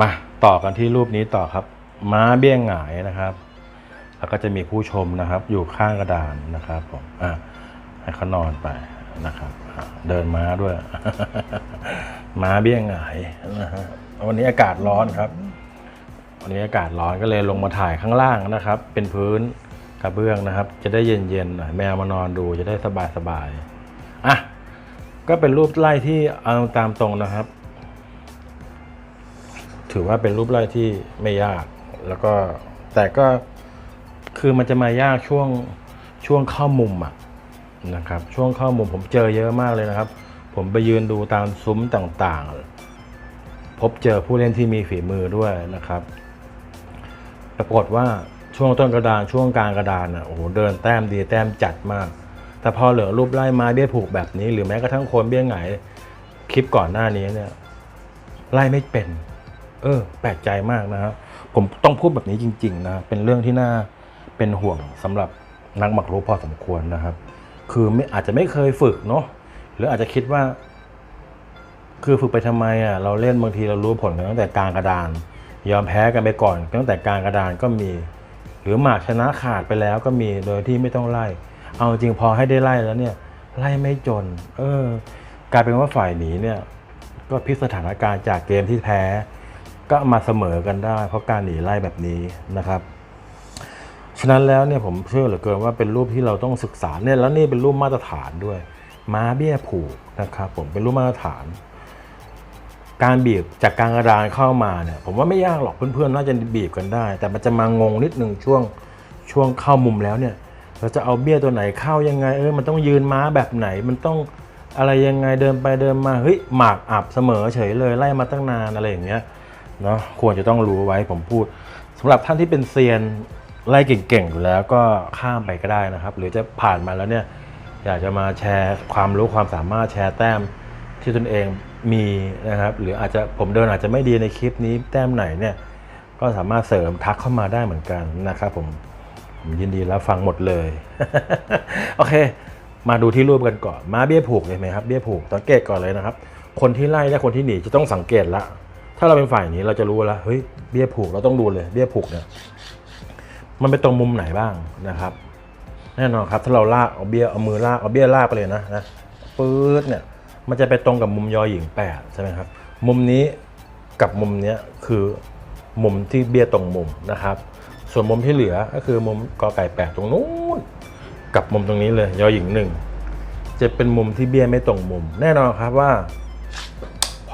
มาต่อกันที่รูปนี้ต่อครับ ม้าเบี้ยงหงายนะครับ แล้วก็จะมีผู้ชมนะครับ อยู่ข้างกระดานนะครับผมอะให้เขานอนไปนะครับเดินม้าด้วย ม้าเบี้ยงหงายนะฮะวันนี้อากาศร้อนครับ วันนี้อากาศร้อนก็เลยลงมาถ่ายข้างล่างนะครับ เป็นพื้นกระเบื้องนะครับ จะได้เย็นๆหน่อยแมวมานอนดูจะได้สบายๆอะก็เป็นรูปไล่ที่เอาตามตรงนะครับ ถือว่าเป็นรูปไล่ที่ไม่ยาก แล้วก็แต่ก็คือมันจะมายากช่วงช่วงเข้ามุมอะนะครับ ช่วงเข้ามุมผมเจอเยอะมากเลยนะครับ ผมไปยืนดูตามซุ้มต่างๆ พบเจอผู้เล่นที่มีฝีมือด้วยนะครับ ปรากฏว่าช่วงต้นกระดานช่วงกลางกระดานอะโอ้โหเดินแต้มดีแต้มจัดมาก แต่พอเหลือรูปไล่ไม้เบี้ยผูกแบบนี้ หรือแม้กระทั่งโคนเบี้ยหงายคลิปก่อนหน้านี้เนี่ยไล่ไม่เป็น เออ แปลกใจมากนะครับผมต้องพูดแบบนี้จริง ๆ นะ เป็นเรื่องที่น่าเป็นห่วงสำหรับนักหมักรุกพอสมควรนะครับ คือไม่อาจจะไม่เคยฝึกเนาะหรืออาจจะคิดว่า คือฝึกไปทำไมอะเราเล่นบางทีเรารู้ผลกันตั้งแต่กลางกระดาน ยอมแพ้กันไปก่อนตั้งแต่กลางกระดานก็มี หรือหมากชนะขาดไปแล้วก็มีโดยที่ไม่ต้องไล่ เอาจริงพอให้ได้ไล่แล้วเนี่ยไล่ไม่จน เออ กลายเป็นว่าฝ่ายหนีเนี่ย ก็พลิกสถานการณ์จากเกมที่แพ้ ก็มาเสมอกันได้ เพราะการหนีไล่แบบนี้นะครับ ฉะนั้นแล้วเนี่ยผมเชื่อเหลือเกินว่าเป็นรูปที่เราต้องศึกษาเนี่ยแล้วนี่เป็นรูปมาตรฐานด้วย ม้าเบี้ยผูกนะครับ ผมเป็นรูปมาตรฐาน การบีบจากกลางกระดานเข้ามาเนี่ยผมว่าไม่ยากหรอกเพื่อนๆน่าจะบีบกันได้ แต่มันจะมางงนิดนึงช่วงช่วงเข้ามุมแล้วเนี่ยเราจะเอาเบี้ยตัวไหนเข้ายังไงเออมันต้องยืนม้าแบบไหนมันต้องอะไรยังไงเดินไปเดินมาเฮ้ยหมากอับเสมอเฉยเลยไล่มาตั้งนานอะไรอย่างเงี้ย เนาะควรจะต้องรู้ไว้ผมพูดสำหรับท่านที่เป็นเซียนไล่เก่งๆอยู่แล้วก็ข้ามไปก็ได้นะครับ หรือจะผ่านมาแล้วเนี่ยอยากจะมาแชร์ความรู้ความสามารถแชร์แต้มที่ตนเองมีนะครับ หรืออาจจะผมเดินอาจจะไม่ดีในคลิปนี้แต้มไหนเนี่ยก็สามารถเสริมทักเข้ามาได้เหมือนกันนะครับผมผมยินดีรับฟังหมดเลย โอเค มาดูที่รูปกันก่อน มาเบี้ยผูกเห็นไหมครับเบี้ยผูกสังเกตก่อนเลยนะครับ คนที่ไล่และคนที่หนีจะต้องสังเกตละ ถ้าเราเป็นฝ่ายนี้เราจะรู้แล้วเฮ้ยเบี้ยผูกเราต้องดูเลยเบี้ยผูกเนี่ยมันไปตรงมุมไหนบ้างนะครับ แน่นอนครับ ถ้าเราลากเอาเบี้ยเอามือลากเอาเบี้ยลากไปเลยนะนะปื๊ดเนี่ยมันจะไปตรงกับมุมยอหญิงแปดใช่ไหมครับ มุมนี้กับมุมนี้คือมุมที่เบี้ยตรงมุมนะครับ ส่วนมุมที่เหลือก็คือมุมกอไก่แปดตรงนู้นกับมุมตรงนี้เลยยอหญิงหนึ่งจะเป็นมุมที่เบี้ยไม่ตรงมุม แน่นอนครับว่า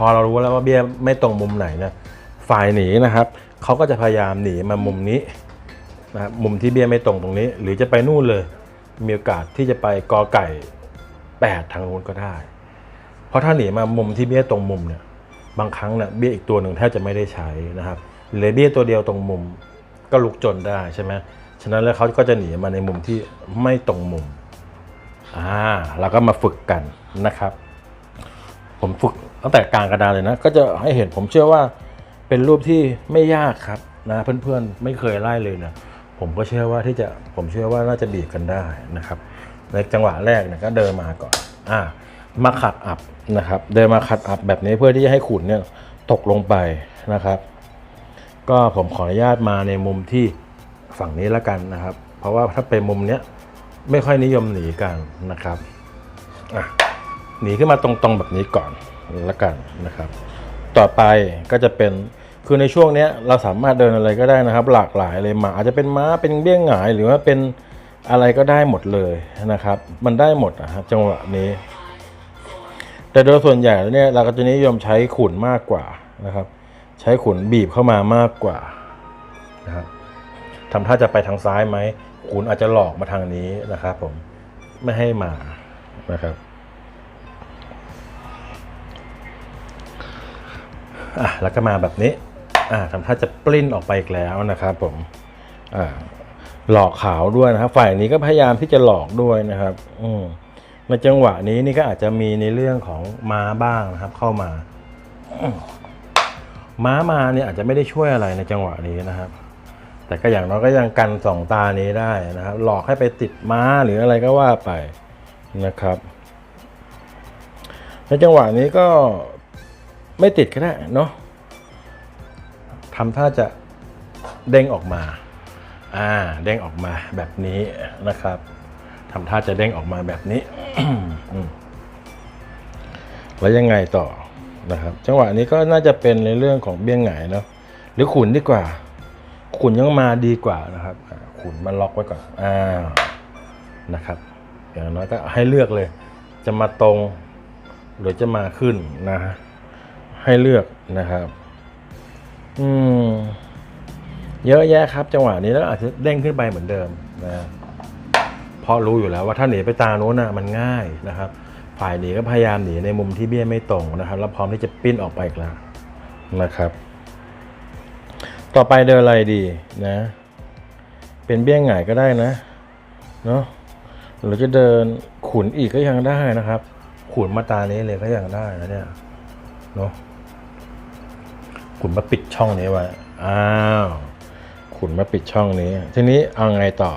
พอเรารู้แล้วว่าเบี้ยไม่ตรงมุมไหนเนี่ยฝ่ายหนีนะครับเขาก็จะพยายามหนีมามุมนี้นะครับมุมที่เบี้ยไม่ตรงตรงนี้ หรือจะไปนู่นเลย มีโอกาสที่จะไปกอไก่แปดทางนู้นก็ได้ เพราะถ้าหนีมามุมที่เบี้ยตรงมุมเนี่ยบางครั้งเนี่ยเบี้ยอีกตัวหนึ่งแทบจะไม่ได้ใช้นะครับหรือเบี้ยตัวเดียวตรงมุมก็ลุกจนได้ใช่ไหมฉะนั้นแล้วเขาก็จะหนีมาในมุมที่ไม่ตรงมุมอ่าเราก็มาฝึกกันนะครับ ผมฝึกตั้งแต่กลางกระดานเลยนะ ก็จะให้เห็นผมเชื่อว่าเป็นรูปที่ไม่ยากครับนะเพื่อนๆไม่เคยไล่เลยนะผมก็เชื่อว่าที่จะผมเชื่อว่าน่าจะบีบกันได้นะครับในจังหวะแรกเนี่ยก็เดินมาก่อนอ่ามาขัดอัพนะครับเดินมาขัดอัพแบบนี้เพื่อที่จะให้ขุนเนี่ยตกลงไปนะครับ ก็ผมขออนุญาตมาในมุมที่ฝั่งนี้แล้วกันนะครับ เพราะว่าถ้าเป็นมุมเนี้ยไม่ค่อยนิยมหนีกันนะครับอะ หนีขึ้นมาตรงๆแบบนี้ก่อนล้วกันนะครับ ต่อไปก็จะเป็นคือในช่วงนี้เราสามารถเดินอะไรก็ได้นะครับ หลากหลายเลยหมาอาจจะเป็นม้าเป็นเบี้ยงหงาย หรือว่าเป็นอะไรก็ได้หมดเลยนะครับ มันได้หมดนะครับจังหวะนี้ แต่โดยส่วนใหญ่แล้วเนี่ยเราก็จะนิยมใช้ขุนมากกว่านะครับ ใช้ขุนบีบเข้ามามากกว่านะครับทำท่าจะไปทางซ้ายไหมขุนอาจจะหลอกมาทางนี้นะครับ ผมไม่ให้มานะครับ อะแล้วก็มาแบบนี้อ่าทำท่าจะปลิ้นออกไปอีกแล้วนะครับผมอ่าหลอกขาวด้วยนะครับ ฝ่ายนี้ก็พยายามที่จะหลอกด้วยนะครับ อืมในจังหวะนี้นี่ก็อาจจะมีในเรื่องของม้าบ้างนะครับ เข้ามามม้ามาเนี่ยอาจจะไม่ได้ช่วยอะไรในจังหวะนี้นะครับ แต่ก็อย่างน้อยก็ยังกันสองตานี้ได้นะครับ หลอกให้ไปติดม้าหรืออะไรก็ว่าไปนะครับ ในจังหวะนี้ก็ ไม่ติดก็ได้เนาะทำท่าจะเด้งออกมา อ่า เด้งออกมาแบบนี้นะครับทำท่าจะเด้งออกมาแบบนี้ แล้วยังไงต่อนะครับ จังหวะนี้ก็น่าจะเป็นในเรื่องของเบี้ยงหงายเนาะ หรือขุนดีกว่า ขุนยังมาดีกว่านะครับ ขุนมันล็อกไว้ก่อน อ่า นะครับ อย่างน้อยก็ให้เลือกเลย จะมาตรง หรือจะมาขึ้นนะฮะ ให้เลือกนะครับ อืม เยอะแยะครับ จังหวะนี้แล้วอาจจะเด้งขึ้นไปเหมือนเดิมนะเพราะรู้อยู่แล้วว่าถ้าหนีไปตาโน้นนะมันง่ายนะครับ ฝ่ายหนีก็พยายามหนีในมุมที่เบี้ยไม่ตรงนะครับ แล้วพร้อมที่จะปิ้นออกไปอีกแล้วนะครับ ต่อไปเดินอะไรดีนะ เป็นเบี้ยหงายก็ได้นะเนาะหรือจะเดินขุนอีกก็ยังได้นะครับ ขุนมาตานี้เลยก็ยังได้นะเนี่ยเนาะ ขุนมาปิดช่องนี้ไว้อ้าวขุนมาปิดช่องนี้ ทีนี้เอาไงต่อ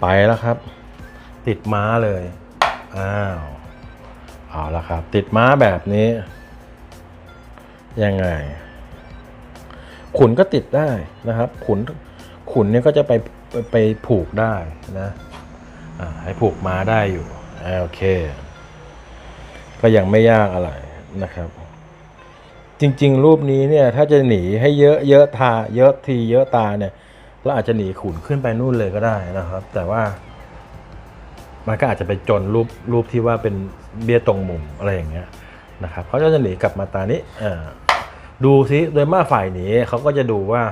ไปแล้วครับ ติดม้าเลยอ้าวเอาละครับ ติดม้าแบบนี้ ยังไง ขุนก็ติดได้นะครับ ขุนขุนเนี่ยก็จะไปไปไปผูกได้นะอ่าให้ผูกม้าได้อยู่อโอเค ก็ยังไม่ยากอะไรนะครับ จริง ๆ รูปนี้เนี่ยถ้าจะหนีให้เยอะเยอะทา เยอะที เยอะตาเนี่ยเราอาจจะหนีขุนขึ้นไปนู่นเลยก็ได้นะครับ แต่ว่า มันก็อาจจะไปจนรูปรูปที่ว่าเป็นเบี้ยตรงมุมอะไรอย่างเงี้ยนะครับเขาจะหนีกลับมาตานี้ดูซิโดยมากฝ่ายหนีเขาก็จะดูว่า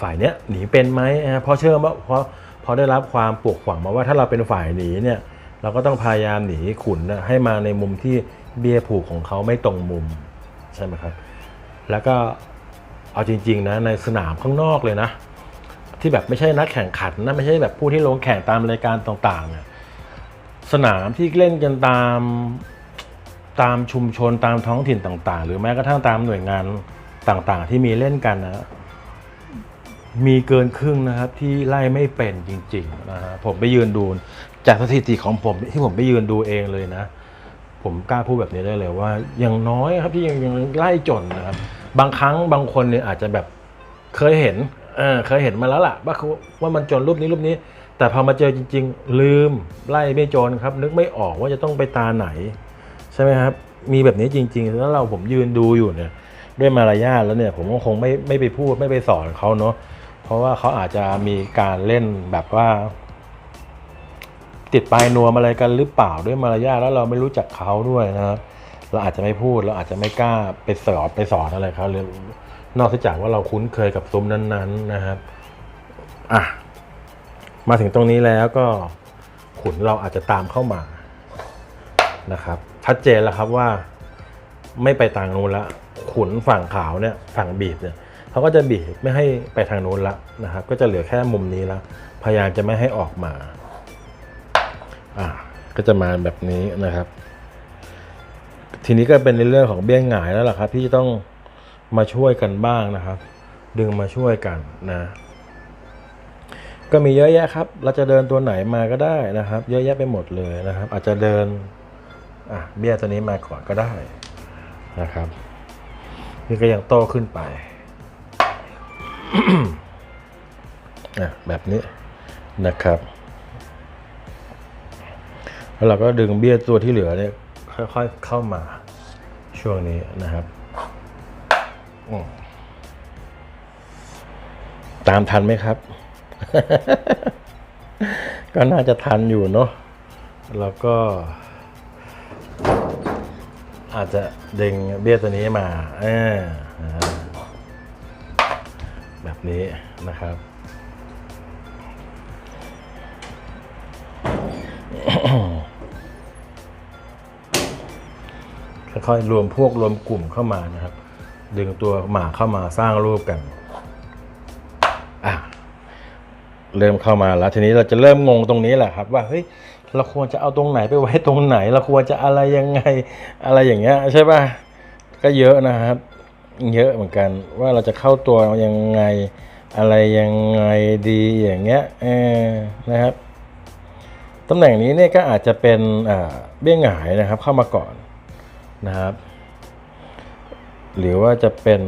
ฝ่ายเนี้ยหนีเป็นไหมเพราะเชื่อว่าเพราะพอได้รับความปลูกฝังมาว่าถ้าเราเป็นฝ่ายหนีเนี่ย เราก็ต้องพยายามหนีขุนนะให้มาในมุมที่ เบี้ยผูกของเขาไม่ตรงมุมใช่ไหมครับ แล้วก็เอาจริงๆนะในสนามข้างนอกเลยนะ ที่แบบไม่ใช่นักแข่งขันนะไม่ใช่แบบผู้ที่ลงแข่งตามรายการต่างๆเนี่ยสนามที่เล่นกันตามตามชุมชนตามท้องถิ่นต่าง ๆ หรือแม้กระทั่งตามหน่วยงานต่างๆ ที่มีเล่นกันนะมีเกินครึ่งนะครับที่ไล่ไม่เป็นจริงๆนะฮะผมไปยืนดูจากสถิติของผมที่ผมไปยืนดูเองเลยนะ ผมกล้าพูดแบบนี้ได้เลยว่า อย่างน้อยครับที่ยังยังไล่จนนะครับ บางครั้งบางคนเนี่ยอาจจะแบบเคยเห็นเออเคยเห็นมาแล้วล่ะว่าเขาว่ามันจนรูปนี้รูปนี้ แต่พอมาเจอจริง ๆ ลืมไล่ไม่จนครับ นึกไม่ออกว่าจะต้องไปตาไหน ใช่ไหมครับ มีแบบนี้จริง ๆ แล้วเราผมยืนดูอยู่เนี่ย ด้วยมารยาทแล้วเนี่ย ผมก็คงไม่ไม่ไปพูดไม่ไปสอนเขาเนาะเพราะว่าเขาอาจจะมีการเล่นแบบว่า ติดปลายนวมอะไรกันหรือเปล่าด้วยมารยาทแล้วเราไม่รู้จักเขาด้วยนะครับ เราอาจจะไม่พูดเราอาจจะไม่กล้าไปสอนไปสอนอะไรเขาเลยนอกจากว่าเราคุ้นเคยกับซุ้มนั้นๆนะครับอะมาถึงตรงนี้แล้วก็ขุนเราอาจจะตามเข้ามานะครับ ชัดเจนแล้วครับว่าไม่ไปทางนู้นละ ขุนฝั่งขาวเนี่ยฝั่งบีบเนี่ยเขาก็จะบีบไม่ให้ไปทางนู้นละนะครับ ก็จะเหลือแค่มุมนี้ละพยายามจะไม่ให้ออกมา อ่าก็จะมาแบบนี้นะครับ ทีนี้ก็เป็นในเรื่องของเบี้ยงหงายแล้วล่ะครับ ที่ต้องมาช่วยกันบ้างนะครับ ดึงมาช่วยกันนะก็มีเยอะแยะครับ เราจะเดินตัวไหนมาก็ได้นะครับ เยอะแยะไปหมดเลยนะครับ อาจจะเดินอะเบี้ยตัวนี้มาก่อนก็ได้นะครับ นี่ก็ยังโตขึ้นไปอะแบบนี้นะครับ แล้วเราก็ดึงเบี้ยตัวที่เหลือเนี่ยค่อยๆเข้ามาช่วงนี้นะครับตามทันไหมครับ ก็น่าจะทันอยู่เนาะแล้วก็ อาจจะดึงเบี้ยตัวนี้มาแบบนี้นะครับ ค่อยๆรวมพวกรวมกลุ่มเข้ามานะครับ ดึงตัวหมาเข้ามาสร้างรูปกันอะเริ่มเข้ามาแล้ว ทีนี้เราจะเริ่มงงตรงนี้แหละครับ ว่าเฮ้ยเราควรจะเอาตรงไหนไปไว้ตรงไหน เราควรจะอะไรยังไงอะไรอย่างเงี้ยใช่ป่ะก็เยอะนะครับ เยอะเหมือนกันว่าเราจะเข้าตัวยังไงอะไรยังไงดีอย่างเงี้ยเออนะครับตำแหน่งนี้เนี่ยก็อาจจะเป็นเบี้ยงหายนะครับ เข้ามาก่อน นะครับ หรือว่าจะเป็น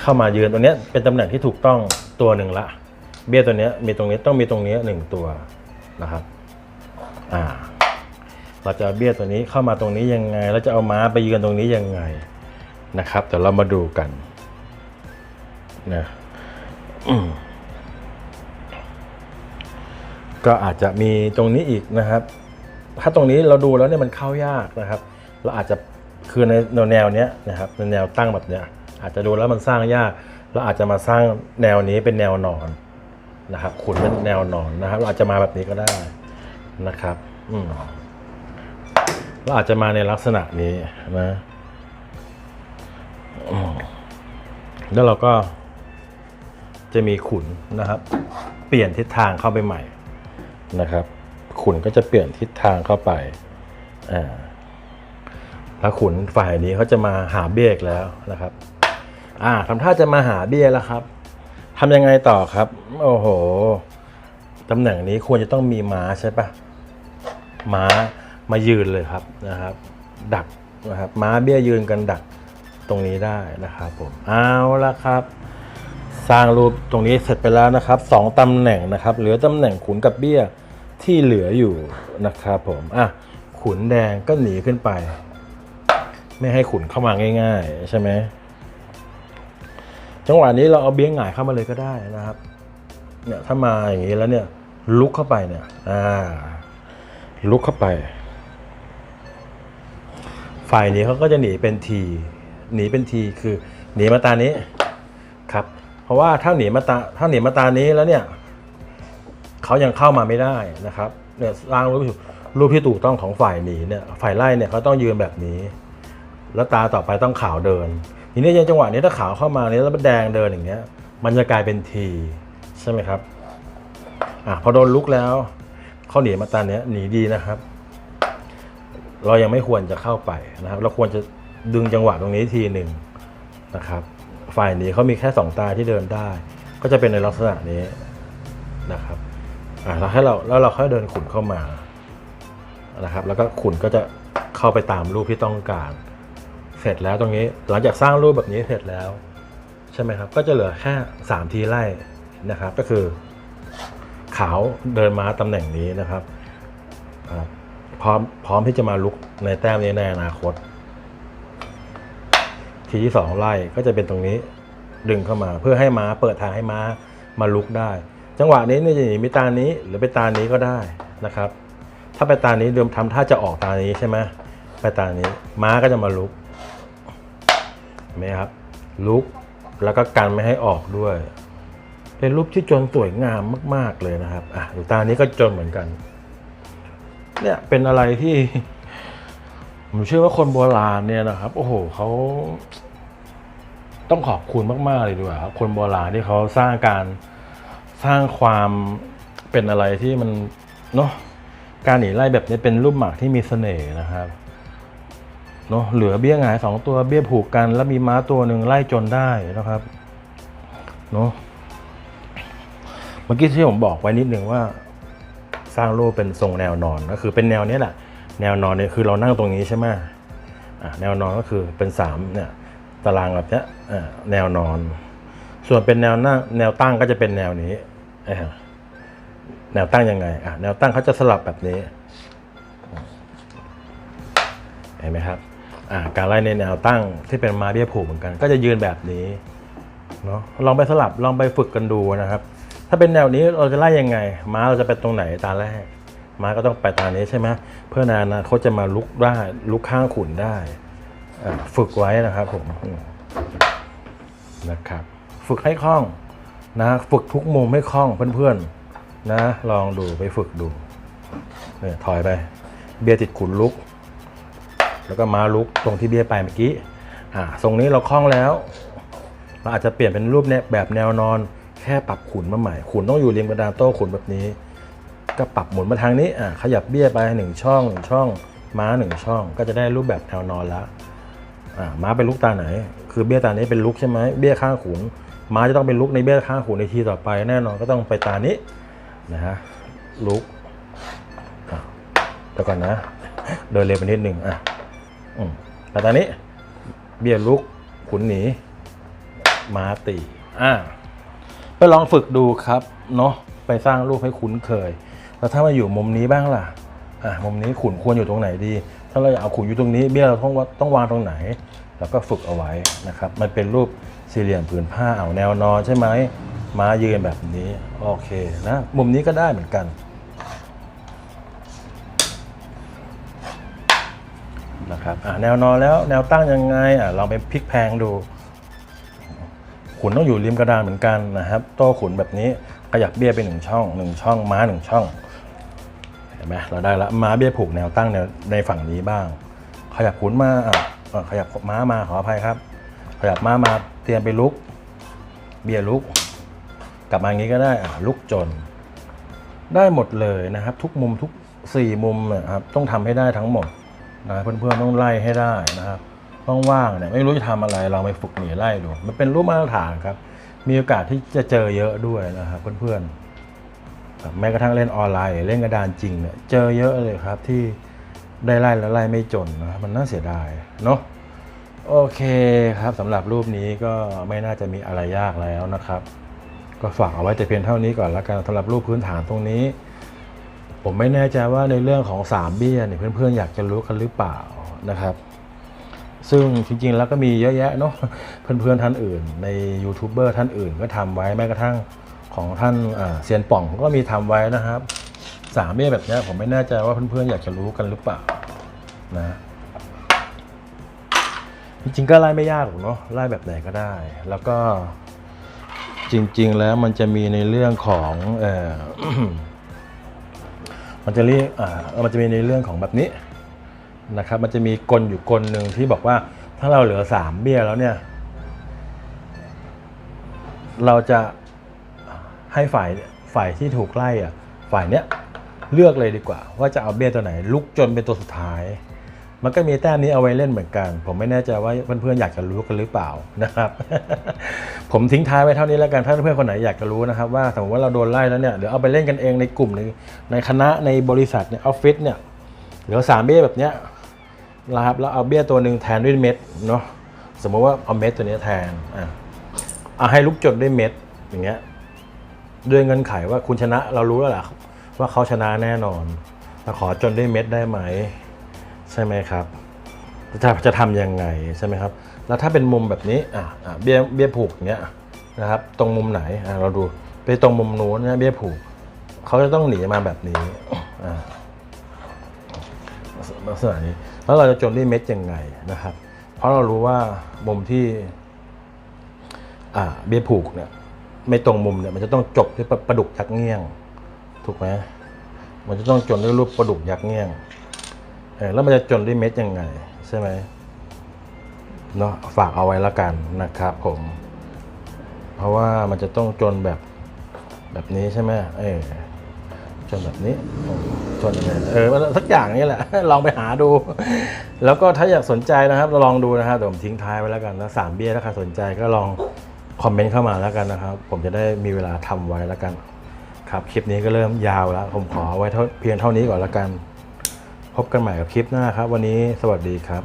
เข้ามายืนตัวนี้เป็นตำแหน่งที่ถูกต้องตัวหนึ่งละ เบี้ยตัวนี้มีตรงนี้ต้องมีตรงนี้หนึ่งตัวนะครับเราจะเบี้ยตัวนี้เข้ามาตรงนี้ยังไง แล้วจะเอาม้าไปยืนตรงนี้ยังไงนะครับ แต่เรามาดูกันนะ ก็อาจจะมีตรงนี้อีกนะครับ ถ้าตรงนี้เราดูแล้วเนี่ยมันเข้ายากนะครับ เราอาจจะคือในแนวเนี้ยนะครับในแนวตั้งแบบเนี้ยอาจจะดูแล้วมันสร้างยาก เราอาจจะมาสร้างแนวนี้เป็นแนวนอนนะครับขุนเป็นแนวนอนนะครับ เราอาจจะมาแบบนี้ก็ได้นะครับอืมเราอาจจะมาในลักษณะนี้นะแล้วเราก็จะมีขุนนะครับ เปลี่ยนทิศทางเข้าไปใหม่ นะครับ ขุนก็จะเปลี่ยนทิศทางเข้าไปอ่าแล้วขุนฝ่ายนี้เขาจะมาหาเบี้ยอีกแล้วนะครับอ่าทำท่าจะมาหาเบี้ยแล้วครับทำยังไงต่อครับ โอ้โหตำแหน่งนี้ควรจะต้องมีม้าใช่ปะม้ามายืนเลยครับนะครับ ดักนะครับม้าเบี้ยยืนกันดักตรงนี้ได้นะครับผมเอาละครับ สร้างรูปตรงนี้เสร็จไปแล้วนะครับสองตำแหน่งนะครับ เหลือตำแหน่งขุนกับเบี้ย ที่เหลืออยู่นะครับผมอะขุนแดงก็หนีขึ้นไป ไม่ให้ขุนเข้ามาง่าย ๆ ใช่ไหมจังหวะนี้เราเอาเบี้ยงหงายเข้ามาเลยก็ได้นะครับ เนี่ยถ้ามาอย่างนี้แล้วเนี่ย ลุกเข้าไปเนี่ย อ่า ลุกเข้าไป ฝ่ายนี้เขาก็จะหนีเป็นที หนีเป็นทีคือ หนีมาตานี้ครับ เพราะว่าถ้าหนีมาตาถ้าหนีมาตานี้แล้วเนี่ย เขายังเข้ามาไม่ได้นะครับเนี่ยสร้างรูปรูปที่ถูกต้องของฝ่ายหนีเนี่ยฝ่ายไล่เนี่ยเขาต้องยืนแบบนี้ แล้วตาต่อไปต้องขาวเดินทีนี้ในจังหวะนี้ถ้าขาวเข้ามาเนี่ยแล้วแดงเดินอย่างเงี้ย มันจะกลายเป็นทีใช่ไหมครับอะพอโดนลุกแล้วเขาหนีมาตาเนี้ยหนีดีนะครับ เรายังไม่ควรจะเข้าไปนะครับ เราควรจะดึงจังหวะตรงนี้ทีหนึ่งนะครับ ฝ่ายหนีเขามีแค่สองตาที่เดินได้ ก็จะเป็นในลักษณะนี้นะครับ อะแล้วให้เราแล้วเราค่อยเดินขุนเข้ามานะครับ แล้วก็ขุนก็จะเข้าไปตามรูปที่ต้องการ เสร็จแล้วตรงนี้หลังจากสร้างรูปแบบนี้เสร็จแล้ว ใช่ไหมครับ ก็จะเหลือแค่สามทีไล่นะครับ ก็คือ ขาวเดินมาตำแหน่งนี้นะครับพร้อมพร้อมที่จะมาลุกในแต้มนี้ในอนาคต ทีที่สองไล่ก็จะเป็นตรงนี้ดึงเข้ามา เพื่อให้ม้าเปิดทางให้ม้ามาลุกได้ จังหวะนี้เนี่ยจะหนีไปตานี้หรือไปตานี้ก็ได้นะครับ ถ้าไปตานี้เดิมทำท่าจะออกตานี้ใช่ไหมไปตานี้ม้าก็จะมาลุกเห็นไหมครับ ลุกแล้วก็กันไม่ให้ออกด้วย เป็นรูปที่จนสวยงามมาก ๆเลยนะครับอะอยู่ตานี้ก็จนเหมือนกัน เนี่ยเป็นอะไรที่ ผมเชื่อว่าคนโบราณเนี่ยนะครับ โอ้โหเขาต้องขอบคุณมาก ๆ เลยดีกว่าครับ คนโบราณที่เขาสร้างการ สร้างความเป็นอะไรที่มันเนาะการหนีไล่แบบนี้เป็นรูปหมากที่มีเสน่ห์นะครับเนาะเหลือเบี้ยหงายสองตัวเบี้ยผูกกัน แล้วมีม้าตัวหนึ่งไล่จนได้นะครับเนาะเมื่อกี้ที่ผมบอกไว้นิดนึงว่า สร้างรูปเป็นทรงแนวนอนก็คือเป็นแนวนี้แหละ แนวนอนเนี่ยคือเรานั่งตรงนี้ใช่ไหมอะแนวนอนก็คือเป็นสามเนี่ยตารางแบบเนี้ยอะแนวนอน ส่วนเป็นแนวหน้าแนวตั้งก็จะเป็นแนวนี้ แนวตั้งยังไงอะแนวตั้งเขาจะสลับแบบนี้ เห็นไหมครับอ่าการไล่ในแนวตั้งที่เป็นมาเบี้ยผูกเหมือนกัน ก็จะยืนแบบนี้เนาะลองไปสลับลองไปฝึกกันดูนะครับ ถ้าเป็นแนวนี้เราจะไล่ยังไง ม้าเราจะไปตรงไหนตาแรก ม้าก็ต้องไปตานี้ใช่ไหมเพื่อนอนาคตจะมาลุกได้ลุกข้างขุนได้ฝึกไว้นะครับผมนะครับ ฝึกให้คล่อง นะฝึกทุกมุมให้คล่องเพื่อนๆนะ ลองดูไปฝึกดูเนี่ยถอยไป เบียร์ติดขุนลุก แล้วก็มาลุกตรงที่เบียไปเมื่อกี้อ่าทรงนี้เราคล่องแล้ว เราอาจจะเปลี่ยนเป็นรูปเนี่ยแบบแนวนอน แค่ปรับขุนมาใหม่ขุนต้องอยู่เริมกระดานโต้ขุนแบบนี้ ก็ปรับหมุนมาทางนี้อ่าขยับเบี้ยไปหนึ่งช่องหนึ่งช่อง ม้าหนึ่งช่อง ก็จะได้รูปแบบแนวนอนละอ่าม้าเป็นลุกตาไหน คือเบี้ยตานี้เป็นลุกใช่ไหมเบี้ยข้างขุน ม้าจะต้องเป็นลุกในเบี้ยข้างขุนในทีต่อไป แน่นอนก็ต้องไปตานี้นะฮะลุกอะเดี๋ยวก่อนนะ เดินเร็วไปนิดหนึ่งอะอืมแต่ตอนนี้ เบี้ยลุกขุนหนี ม้าตีอ่าไปลองฝึกดูครับเนาะไปสร้างรูปให้คุ้นเคย แล้วถ้ามาอยู่มุมนี้บ้างล่ะอ่ามุมนี้ขุนควรอยู่ตรงไหนดี ถ้าเราอยากเอาขุนอยู่ตรงนี้ เบี้ยเราต้องว่าต้องวางตรงไหน แล้วก็ฝึกเอาไว้นะครับ มันเป็นรูปสี่เหลี่ยมผืนผ้าเอาแนวนอนใช่ไหมม้ายืนแบบนี้ โอเคนะ มุมนี้ก็ได้เหมือนกันนะครับอะแนวนอนแล้วแนวตั้งยังไงอะลองไปพลิกแพงดู ขุนต้องอยู่ริมกระดานเหมือนกันนะครับ โต้ขุนแบบนี้ขยับเบี้ยไปหนึ่งช่องหนึ่งช่อง ม้าหนึ่งช่องเห็นไหมเราได้ละม้าเบี้ยผูกแนวตั้งแนในฝั่งนี้บ้าง ขยับขุนมาอะอะ ขยับม้ามาขออภัยครับ ขยับม้ามาเตรียมไปลุก เบี้ยลุก กลับมาอย่างนี้ก็ได้ลุกจน ได้หมดเลยนะครับ ทุกมุมทุกสี่มุมนะครับต้องทำให้ได้ทั้งหมดนะเพื่อนๆต้องไล่ให้ได้นะครับว่างๆเนี่ยไม่รู้จะทำอะไรเราไปฝึกหนีไล่ดูมันเป็นรูปมาตรฐานครับ มีโอกาสที่จะเจอเยอะด้วยนะครับเพื่อนๆแม้กระทั่งเล่นออนไลน์ เล่นกระดานจริงเนี่ยเจอเยอะเลยครับที่ ได้ไล่แล้วไล่ไม่จนนะมันน่าเสียดายเนาะโอเคครับสำหรับรูปนี้ก็ไม่น่าจะมีอะไรยากแล้วนะครับ ก็ฝากเอาไว้แต่เพียงเท่านี้ก่อนแล้วกันสำหรับรูปพื้นฐานตรงนี้ ผมไม่แน่ใจว่าในเรื่องของสามเบี้ยเนี่ยเพื่อนๆอยากจะรู้กันหรือเปล่านะครับ ซึ่งจริงๆแล้วก็มีเยอะแยะเนาะเพื่อนๆท่านอื่น ในยูทูบเบอร์ท่านอื่นก็ทำไว้แม้กระทั่งของท่านเซียนป่องก็มีทำไว้นะครับสามเบี้ยแบบนี้ผมไม่แน่ใจว่าเพื่อนๆอยากจะรู้กันหรือเปล่า นะจริงๆก็ไล่ไม่ยากหรอกเนาะไล่แบบไหนก็ได้ แล้วก็จริง ๆ แล้วมันจะมีในเรื่องของเออมันจะเรียกอ่ามันจะมีในเรื่องของแบบนี้นะครับ มันจะมีกลอยู่กลหนึ่งที่บอกว่า ถ้าเราเหลือสามเบี้ยแล้วเนี่ย เราจะให้ฝ่ายฝ่ายที่ถูกไล่อะฝ่ายเนี้ยเลือกเลยดีกว่า ว่าจะเอาเบี้ยตัวไหน ลุกจนเป็นตัวสุดท้าย มันก็มีแต้มนี้เอาไว้เล่นเหมือนกัน ผมไม่แน่ใจว่าเพื่อนๆอยากจะรู้กันหรือเปล่านะครับ ผมทิ้งท้ายไว้เท่านี้แล้วกันถ้าเพื่อนคนไหนอยากจะรู้นะครับ ว่าสมมติว่าเราโดนไล่แล้วเนี่ยเดี๋ยวเอาไปเล่นกันเองในกลุ่มในในคณะในบริษัทเนี่ยออฟฟิศเนี่ยเหลือสามเบี้ยแบบเนี้ยนะครับแล้วเอาเบี้ยตัวหนึ่งแทนด้วยเม็ดเนาะสมมติว่าเอาเม็ดตัวนี้แทนอะเอาให้ลุกจนด้วยเม็ดอย่างเงี้ยด้วยเงื่อนไขว่าคุณชนะเรารู้แล้วล่ะว่าเขาชนะแน่นอนเราขอจนด้วยเม็ดได้ไหม ใช่ไหมครับจะจะทำยังไงใช่ไหมครับ แล้วถ้าเป็นมุมแบบนี้อะอะเบี้ยเบี้ยผูกอย่างเงี้ยนะครับ ตรงมุมไหนอะเราดูไปตรงมุมนู้นนะเบี้ยผูกเขาจะต้องหนีมาแบบนี้อะลักษณะนี้แล้วเราจะจนด้วยเม็ดยังไงนะครับ เพราะเรารู้ว่ามุมที่อ่าเบี้ยผูกเนี่ยไม่ตรงมุมเนี่ยมันจะต้องจบด้วยปลาดุกยักษ์เงี้ยง ถูกไหมมันจะต้องจนด้วยรูปปลาดุกยักษ์เงี้ยง แล้วมันจะจนด้วยเม็ดยังไงใช่ไหมเนาะฝากเอาไว้ละกันนะครับผม เพราะว่ามันจะต้องจนแบบแบบนี้ใช่ไหมเออจนแบบนี้จนยังไงเออสักอย่างนี้แหละ ลองไปหาดู แล้วก็ถ้าอยากสนใจนะครับลองดูนะครับเดี๋ยวผมทิ้งท้ายไว้แล้วกันแล้วสามเบี้ยถ้าใครสนใจก็ลองคอมเมนต์เข้ามาแล้วกันนะครับ ผมจะได้มีเวลาทำไว้แล้วกัน ครับคลิปนี้ก็เริ่มยาวแล้ว ผมขอไว้เพียงเท่านี้ก่อนแล้วกัน พบกันใหม่กับคลิปหน้าครับ วันนี้สวัสดีครับ